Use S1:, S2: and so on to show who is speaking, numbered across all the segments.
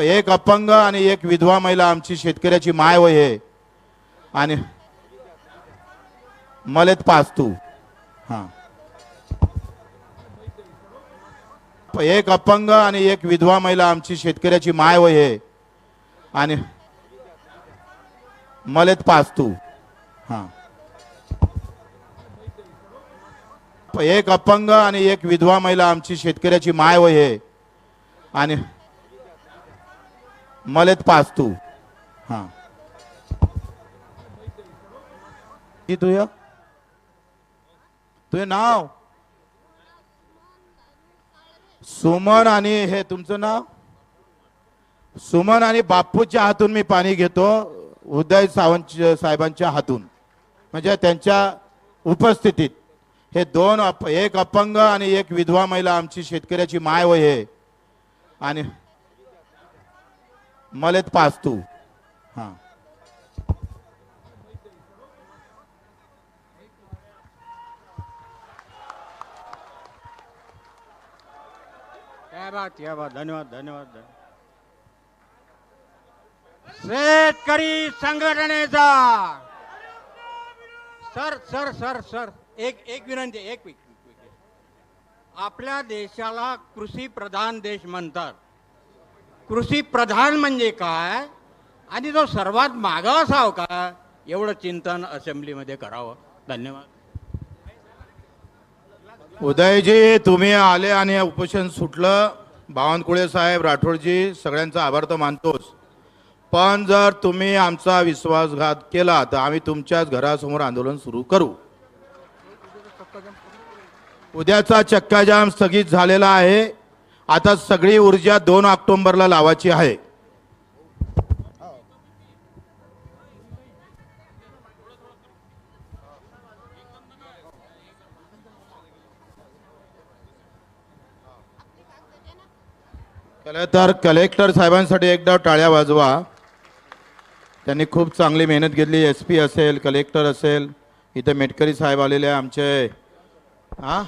S1: एक अपंग आणि एक विधवा महिला आमची शेतकऱ्याची माय वय आहे. आणि मलेत पाचतू हा. एक अपंग आणि एक विधवा महिला आमची शेतकऱ्याची माय वय आहे. आणि मलेत पाचतू हा. एक अपंग आणि एक विधवा महिला आमची शेतकऱ्याची माय वय आहे. आणि मलेत पाचतू हा. की तुझ? तुझे नाव? सुमन आणि हे तुमचं नाव? सुमन आणि बापूच्या हातून मी पाणी घेतो उदय सावंत साहेबांच्या हातून. म्हणजे त्यांच्या उपस्थितीत. हे दोन अप एक अपंग आणि एक विधवा महिला आमची शेतकऱ्याची माय वय आहे. आणि मलेत पाचतू हा.
S2: क्या बात क्या बात. धन्यवाद धन्यवाद धन्यवाद. शेतकरी संघटनेचा. Sir sir sir sir. एक एक विनंती एक विक- आपल्या देशाला कृषी प्रधान देश म्हणतात. कृषी प्रधान म्हणजे काय? आणि तो सर्वात मागासाव का? एवढं चिंतन असेंब्लीमध्ये करावं. धन्यवाद.
S1: उदयजी तुम्ही आले आणि उपोषण सुटलं. बावनकुळे साहेब राठोडजी सगळ्यांचा आभार तर मानतोच. पण जर तुम्ही आमचा विश्वासघात केला तर आम्ही तुमच्याच घरासमोर आंदोलन सुरू करू. उद्याचा चक्काजाम स्थगित झालेला आहे. आता सगळी ऊर्जा दोन ऑक्टोंबरला लावायची आहे. तर कलेक्टर साहेबांसाठी एकदा टाळ्या वाजवा. त्यांनी खूप चांगली मेहनत घेतली. एस पी असेल कलेक्टर असेल इथे मेटकरी साहेब आलेले आहे आमचे. हा?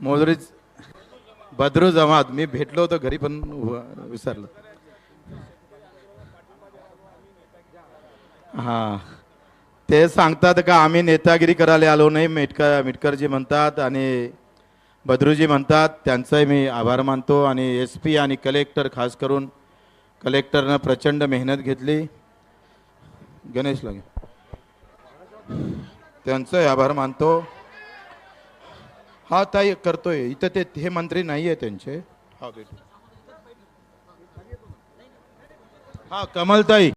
S1: मोदरीच बद्रू जमात मी भेटलो होतो घरी पण व- विसरलो. हा. ते सांगतात का आम्ही नेतागिरी करायला आलो नाही मेटकर मिटकरजी म्हणतात आणि बद्रूजी म्हणतात त्यांचाही मी आभार मानतो आणि एस पी आणि कलेक्टर खास करून कलेक्टरनं प्रचंड मेहनत घेतली. गणेश लागे. त्यांचाही आभार मानतो. हा ताई करतोय. इथं ते हे मंत्री नाही आहे त्यांचे. हा भेटू. हा कमलताई.